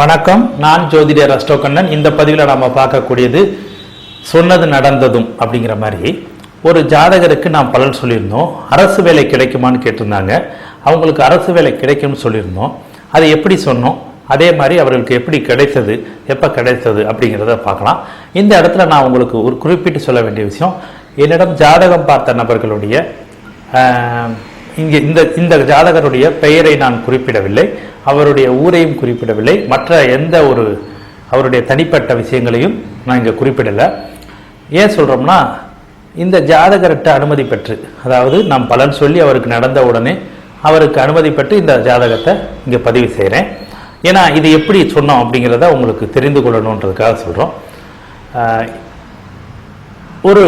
வணக்கம். நான் ஜோதிடர் அஷ்டோகண்ணன் இந்த பதிவில் நம்ம பார்க்கக்கூடியது சொன்னது நடந்ததும் அப்படிங்கிற மாதிரி ஒரு ஜாதகருக்கு நாம் பலன் சொல்லியிருந்தோம். அரசு வேலை கிடைக்குமான்னு கேட்டிருந்தாங்க. அவங்களுக்கு அரசு வேலை கிடைக்கும்னு சொல்லியிருந்தோம். அதை எப்படி சொன்னோம்? அதே மாதிரி அவர்களுக்கு எப்படி கிடைத்தது? எப்போ கிடைத்தது அப்படிங்கிறத பார்க்கலாம். இந்த இடத்துல நான் உங்களுக்கு ஒரு குறிப்பிட்டு சொல்ல வேண்டிய விஷயம். என்னிடம் ஜாதகம் பார்த்த நபர்களுடைய இங்கே இந்த இந்த ஜாதகருடைய பெயரை நான் குறிப்பிடவில்லை அவருடைய ஊரையும் குறிப்பிடவில்லை மற்ற எந்த ஒரு அவருடைய தனிப்பட்ட விஷயங்களையும் நான் இங்கே குறிப்பிடலை. ஏன் சொல்கிறோம்னா இந்த ஜாதகர்கிட்ட அனுமதி பெற்று அதாவது நாம் பலன் சொல்லி அவருக்கு நடந்த உடனே அவருக்கு அனுமதி பெற்று இந்த ஜாதகத்தை இங்கே பதிவு செய்கிறேன். ஏன்னா இது எப்படி சொன்னோம் அப்படிங்கிறத உங்களுக்கு தெரிந்து கொள்ளணுன்றதுக்காக சொல்கிறோம் ஒரு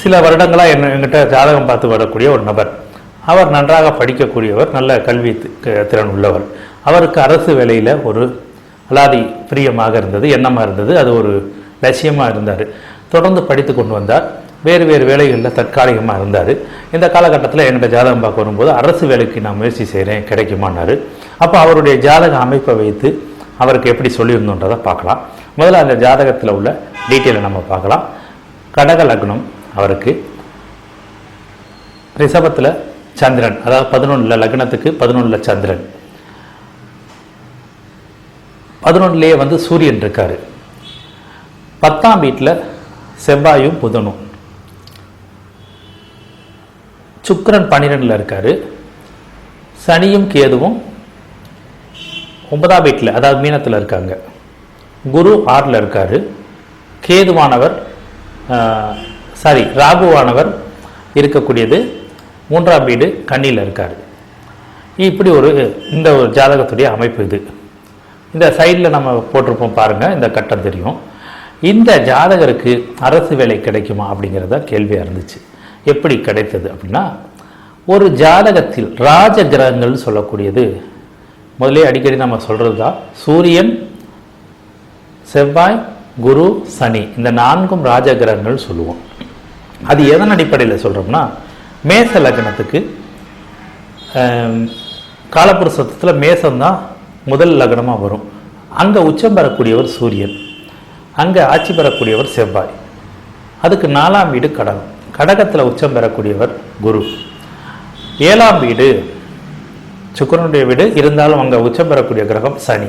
சில வருடங்களாக என்ன என்கிட்ட ஜாதகம் பார்த்து வரக்கூடிய ஒரு நபர். அவர் நன்றாக படிக்கக்கூடியவர் நல்ல கல்வி க- திறன் உள்ளவர். அவருக்கு அரசு வேலையில் ஒரு அலாதி பிரியமாக இருந்தது எண்ணமாக இருந்தது அது ஒரு லட்சியமாக இருந்தார். தொடர்ந்து படித்து கொண்டு வந்தார். வேறு வேறு வேலைகளில் தற்காலிகமாக இருந்தார். இந்த காலகட்டத்தில் என்னோடய ஜாதகம் பார்க்க வரும்போது அரசு வேலைக்கு நான் முயற்சி செய்கிறேன் கிடைக்குமானாரு அப்போ அவருடைய ஜாதக அமைப்பை வைத்து அவருக்கு எப்படி சொல்லியிருந்தோன்றதை பார்க்கலாம். முதல்ல அந்த ஜாதகத்தில் உள்ள டீட்டெயிலை நம்ம பார்க்கலாம். கடக லக்னம் அவருக்கு. ரிஷபத்தில் சந்திரன். அதாவது பதினொன்றில் லக்னத்துக்கு பதினொன்றில் சந்திரன். பதினொன்றுலேயே வந்து சூரியன் இருக்காரு. பத்தாம் வீட்டில் செவ்வாயும் புதனும். சுக்கரன் பன்னிரெண்டில் இருக்காரு. சனியும் கேதுவும் ஒன்பதாம் வீட்டில் அதாவது மீனத்தில் இருக்காங்க. குரு ஆறில் இருக்காரு. கேதுவானவர் சாரி ராகுவானவர் இருக்கக்கூடியது மூன்றாம் வீடு கண்ணியில் இருக்கார். இப்படி ஒரு இந்த ஒரு ஜாதகத்துடைய அமைப்பு இது. இந்த சைடில் நம்ம போட்டிருப்போம் பாருங்கள் இந்த கட்டம் தெரியும். இந்த ஜாதகருக்கு அரசு வேலை கிடைக்குமா அப்படிங்கிறத கேள்வியாக இருந்துச்சு. எப்படி கிடைத்தது அப்படின்னா ஒரு ஜாதகத்தில் ராஜ கிரகங்கள்னு சொல்லக்கூடியது. முதலே அடிக்கடி நம்ம சொல்கிறது தான் சூரியன் செவ்வாய் குரு சனி இந்த நான்கும் ராஜ கிரகங்கள் சொல்லுவோம். அது எதன் அடிப்படையில் சொல்கிறோம்னா மேச லக்னத்துக்கு ஆம், காலப்புருஷத்தில் மேசம்தான் முதல் லக்னமாக வரும். அங்கே உச்சம் பெறக்கூடியவர் சூரியன். அங்கே ஆட்சி பெறக்கூடியவர் செவ்வாய். அதுக்கு நாலாம் வீடு கடகம். கடகத்தில் உச்சம் பெறக்கூடியவர் குரு. ஏழாம் வீடு சுக்கிரனுடைய வீடு இருந்தாலும் அங்கே உச்சம் பெறக்கூடிய கிரகம் சனி.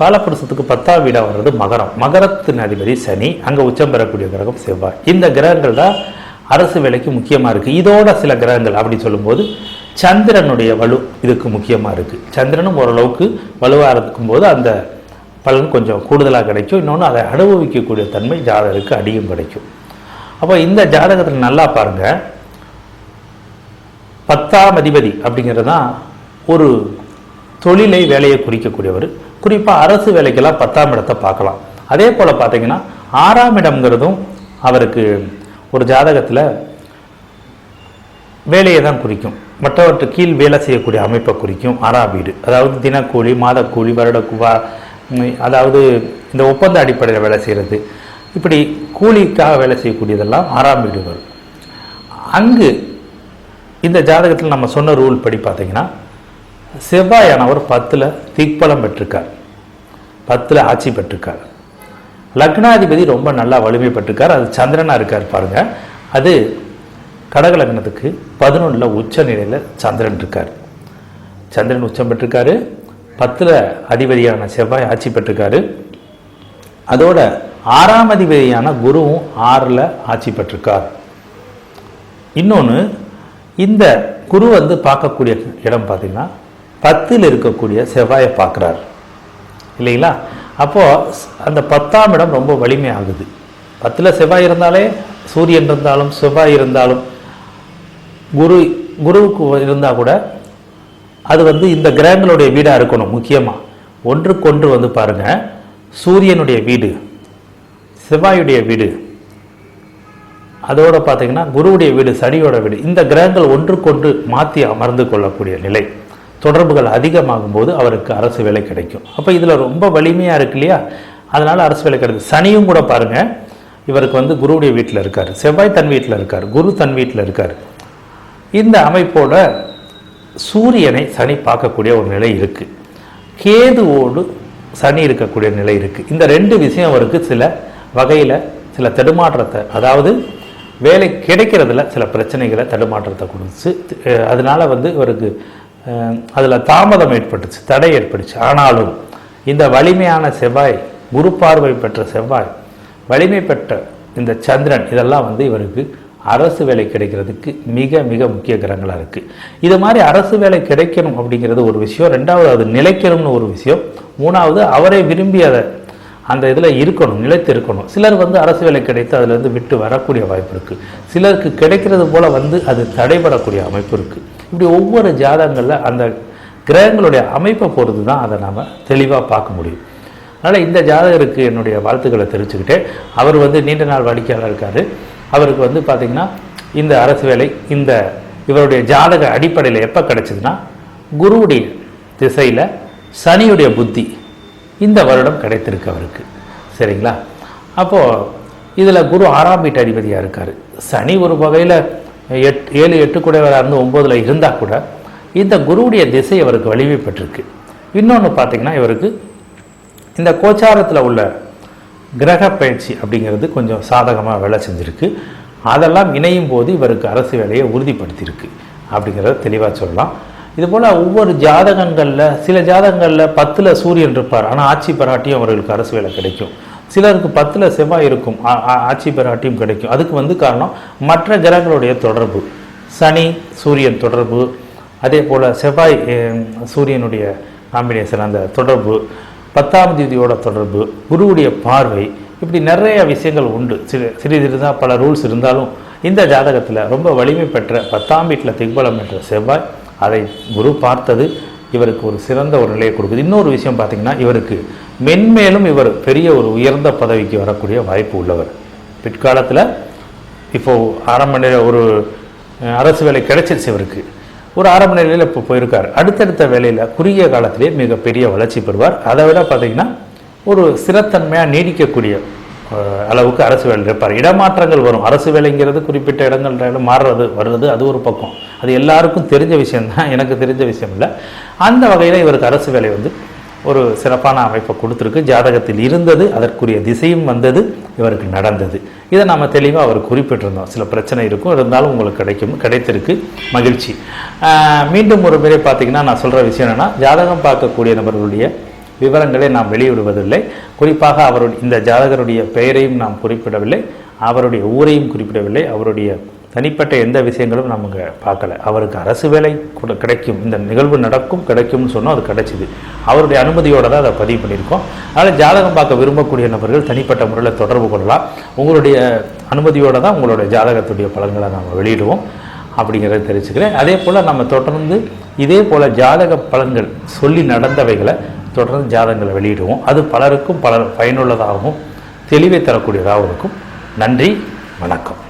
காலப்புருஷத்துக்கு பத்தாம் வீடாக வர்றது மகரம். மகரத்தின் அதிபதி சனி அங்கே உச்சம் பெறக்கூடிய கிரகம் செவ்வாய். இந்த கிரகங்கள் தான் அரசு வேலைக்கு முக்கியமாக இருக்குது இதோட சில கிரகங்கள் அப்படி சொல்லும்போது சந்திரனுடைய வலு இதுக்கு முக்கியமாக இருக்குது சந்திரனும் ஓரளவுக்கு வலுவாக இருக்கும்போது அந்த பலன் கொஞ்சம் கூடுதலாக கிடைக்கும். இன்னொன்று அதை அனுபவிக்கக்கூடிய தன்மை ஜாதகருக்கு அடியும் கிடைக்கும். அப்போ இந்த ஜாதகத்தில் நல்லா பாருங்கள் பத்தாம் அதிபதி அப்படிங்கிறது தான் ஒரு தொழிலை வேலையை குறிக்கக்கூடியவர். குறிப்பாக அரசு வேலைக்கெல்லாம் பத்தாம் இடத்தை பார்க்கலாம். அதே போல் பார்த்தீங்கன்னா ஆறாம் இடம்ங்கிறதும் அவருக்கு ஒரு ஜாதகத்தில் வேலையை தான் குறிக்கும். மற்றவற்று கீழ் வேலை செய்யக்கூடிய அமைப்பை குறிக்கும். ஆறாம் வீடு. அதாவது தினக்கூலி மாதக்கூலி வருட அதாவது இந்த ஒப்பந்த அடிப்படையில் வேலை செய்கிறது இப்படி கூலிக்காக வேலை செய்யக்கூடியதெல்லாம் ஆறாம் வீடு வரும் அங்கு இந்த ஜாதகத்தில் நம்ம சொன்ன ரூல் படி பார்த்தீங்கன்னா செவ்வாயானவர் பத்தில் திக்பலம் பெற்றிருக்கார். பத்தில் ஆட்சி பெற்றிருக்கார். லக்னாதிபதி ரொம்ப நல்லா வலிமை பெற்றிருக்கார் அது சந்திரனாக இருக்கார் பாருங்க. அது கடக லக்னத்துக்கு பதினொன்றில் உச்ச நிலையில் சந்திரன் இருக்கார். சந்திரன் உச்சம் பெற்றிருக்காரு. பத்தில் அதிபதியான செவ்வாய் ஆட்சி பெற்றிருக்காரு. அதோட ஆறாம் அதிபதியான குருவும் ஆறில் ஆட்சி பெற்றிருக்கார். இன்னொன்று இந்த குரு வந்து பார்க்கக்கூடிய இடம் பார்த்தீங்கன்னா பத்தில் இருக்கக்கூடிய செவ்வாயை பார்க்குறார். இல்லைங்களா? அப்போது அந்த பத்தாம் இடம் ரொம்ப வலிமை ஆகுது பத்தில் செவ்வாய் இருந்தாலே சூரியன் இருந்தாலும் செவ்வாய் இருந்தாலும் குரு குருவுக்கு இருந்தால் கூட அது வந்து இந்த கிரகங்களுடைய வீடாக இருக்கணும் முக்கியமாக ஒன்றுக்கொன்று வந்து பாருங்கள் சூரியனுடைய வீடு செவ்வாயுடைய வீடு அதோடு பார்த்தீங்கன்னா குருவுடைய வீடு சனியோட வீடு இந்த கிரகங்கள் ஒன்றுக்கொன்று மாற்றி அமர்ந்து கொள்ளக்கூடிய நிலை. தொடர்புகள் அதிகமாகும் போது அவருக்கு அரசு வேலை கிடைக்கும். அப்போ இதில் ரொம்ப வலிமையாக இருக்கு இல்லையா? அதனால் அரசு வேலை கிடைக்கும் சனியும் கூட பாருங்கள் இவருக்கு வந்து குருவுடைய வீட்டில் இருக்கார். செவ்வாய் தன் வீட்டில் இருக்கார். குரு தன் வீட்டில் இருக்கார். இந்த அமைப்போட சூரியனை சனி பார்க்கக்கூடிய ஒரு நிலை இருக்குது கேதுவோடு சனி இருக்கக்கூடிய நிலை இருக்குது இந்த ரெண்டு விஷயம் அவருக்கு சில வகையில் சில தடுமாற்றத்தை அதாவது வேலை கிடைக்கிறதுல சில பிரச்சனைகளை தடுமாற்றத்தை கொடுத்து அதனால் அதனால வந்து இவருக்கு அதில் தாமதம் ஏற்பட்டுச்சு தடை ஏற்பட்டுச்சு. ஆனாலும் இந்த வலிமையான செவ்வாய் குரு பார்வை பெற்ற செவ்வாய் வலிமை பெற்ற இந்த சந்திரன் இதெல்லாம் வந்து இவருக்கு அரசு வேலை கிடைக்கிறதுக்கு மிக மிக முக்கிய கிரகங்களாக இருக்குது இது மாதிரி அரசு வேலை கிடைக்கணும் அப்படிங்கிறது ஒரு விஷயம். ரெண்டாவது அது நிலைக்கணும்னு ஒரு விஷயம். மூணாவது அவரை விரும்பி அதை அந்த இதில் இருக்கணும் நிலைத்து இருக்கணும். சிலர் வந்து அரசு வேலை கிடைத்து அதுலேருந்து விட்டு வரக்கூடிய வாய்ப்பு இருக்குது சிலருக்கு கிடைக்கிறது போல் வந்து அது தடைபடக்கூடிய அமைப்பு இருக்குது இப்படி ஒவ்வொரு ஜாதகங்களில் அந்த கிரகங்களுடைய அமைப்பை பொறுத்து தான் அதை நாம் தெளிவாக பார்க்க முடியும். அதனால் இந்த ஜாதகருக்கு என்னுடைய வாழ்த்துக்களை தெரிஞ்சுக்கிட்டு அவர் வந்து நீண்ட நாள் வாடிக்கையாளர் இருக்கார். அவருக்கு வந்து பார்த்திங்கன்னா இந்த அரசு வேலை இந்த இவருடைய ஜாதக அடிப்படையில் எப்போ கிடைச்சிதுன்னா குருவுடைய திசையில் சனியுடைய புத்தி இந்த வருடம் கிடைத்திருக்கு அவருக்கு. சரிங்களா? அப்போது இதில் குரு ஆறாம் வீட்டு அதிபதியாக இருக்கார். சனி ஒரு வகையில் எட் ஏழு எட்டு குடைவராக இருந்து ஒம்போதில் இருந்தால் கூட இந்த குருவுடைய திசை அவருக்கு வலிமை பெற்றிருக்கு இன்னொன்று பார்த்தீங்கன்னா இவருக்கு இந்த கோச்சாரத்தில் உள்ள கிரக பயிற்சி அப்படிங்கிறது கொஞ்சம் சாதகமாக வேலை செஞ்சுருக்கு. அதெல்லாம் இணையும் போது இவருக்கு அரசு வேலையை உறுதிப்படுத்தியிருக்கு. அப்படிங்கிறத தெளிவாக சொல்லலாம். இதுபோல் ஒவ்வொரு ஜாதகங்களில் சில ஜாதகங்களில் பத்தில் சூரியன் இருப்பார். ஆனால் ஆட்சி பெறாட்டியும் அவர்களுக்கு அரசு வேலை கிடைக்கும். சிலருக்கு பத்தில் செவ்வாய் இருக்கும். ஆட்சி பெராட்டியும் கிடைக்கும். அதுக்கு வந்து காரணம் மற்ற கிரகங்களுடைய தொடர்பு. சனி சூரியன் தொடர்பு. அதே போல் செவ்வாய் சூரியனுடைய காம்பினேஷன் அந்த தொடர்பு. பத்தாம் தேதியோட தொடர்பு. குருவுடைய பார்வை. இப்படி நிறைய விஷயங்கள் உண்டு. சிறு சிறிது இருந்தால் பல ரூல்ஸ் இருந்தாலும் இந்த ஜாதகத்தில் ரொம்ப வலிமை பெற்ற பத்தாம் வீட்டில் திக்பலம் பெற்ற செவ்வாய் அதை குரு பார்த்தது இவருக்கு ஒரு சிறந்த ஒரு நிலையை கொடுக்குது. இன்னொரு விஷயம் பார்த்தீங்கன்னா இவருக்கு மென்மேலும் இவர் பெரிய ஒரு உயர்ந்த பதவிக்கு வரக்கூடிய வாய்ப்பு உள்ளவர். பிற்காலத்தில் இப்போது ஆரம்ப நிலை ஒரு அரசு வேலை கிடைச்சிருச்சு இவருக்கு. ஒரு ஆரம்ப நிலையில் இப்போ போயிருக்கார். அடுத்தடுத்த வேலையில் குறுகிய காலத்திலே மிகப்பெரிய வளர்ச்சி பெறுவார். அதை விட பார்த்தீங்கன்னா ஒரு சிறத்தன்மையாக நீடிக்கக்கூடிய அளவுக்கு அரசு வேலை இருப்பார். இடமாற்றங்கள் வரும். அரசு வேலைங்கிறது குறிப்பிட்ட இடங்கள் மாறுறது வர்றது அது ஒரு பக்கம். அது எல்லாருக்கும் தெரிஞ்ச விஷயம்தான். எனக்கு தெரிஞ்ச விஷயம் இல்லை. அந்த வகையில் இவருக்கு அரசு வேலை வந்து ஒரு சிறப்பான அமைப்பை கொடுத்துருக்கு. ஜாதகத்தில் இருந்தது அதற்குரிய திசையும் வந்தது இவருக்கு நடந்தது. இதை நாம் தெளிவாக அவர் குறிப்பிட்டிருந்தோம். சில பிரச்சனை இருக்கும். இருந்தாலும் உங்களுக்கு கிடைக்கும் கிடைத்திருக்கு. மகிழ்ச்சி. மீண்டும் ஒரு முறை பார்த்தீங்கன்னா நான் சொல்கிற விஷயம் என்னென்னா ஜாதகம் பார்க்கக்கூடிய நபர்களுடைய விவரங்களை நாம் வெளியிடுவதில்லை. குறிப்பாக அவருடைய இந்த ஜாதகருடைய பெயரையும் நாம் குறிப்பிடவில்லை. அவருடைய ஊரையும் குறிப்பிடவில்லை. அவருடைய தனிப்பட்ட எந்த விஷயங்களும் நமக்கு பார்க்கல. அவருக்கு அரசு வேலை கூட கிடைக்கும். இந்த நிகழ்வு நடக்கும் கிடைக்கும்னு சொன்னால் அது கிடைச்சிது. அவருடைய அனுமதியோடு தான் அதை பதிவு பண்ணியிருக்கோம். அதனால் ஜாதகம் பார்க்க விரும்பக்கூடிய நபர்கள் தனிப்பட்ட முறையில் தொடர்பு கொள்ளலாம். உங்களுடைய அனுமதியோடு தான் உங்களுடைய ஜாதகத்துடைய பலன்களை நாம் வெளியிடுவோம் அப்படிங்கிறத தெரிவிச்சுக்கிறேன். அதே போல் நம்ம தொடர்ந்து இதே போல் ஜாதக பலன்கள் சொல்லி நடந்தவைகளை தொடர்ந்து ஜாதகங்களை வெளியிடுவோம். அது பலருக்கும் பலர் பயனுள்ளதாகவும் தெளிவை தரக்கூடியதாகவும் இருக்கும். நன்றி வணக்கம்.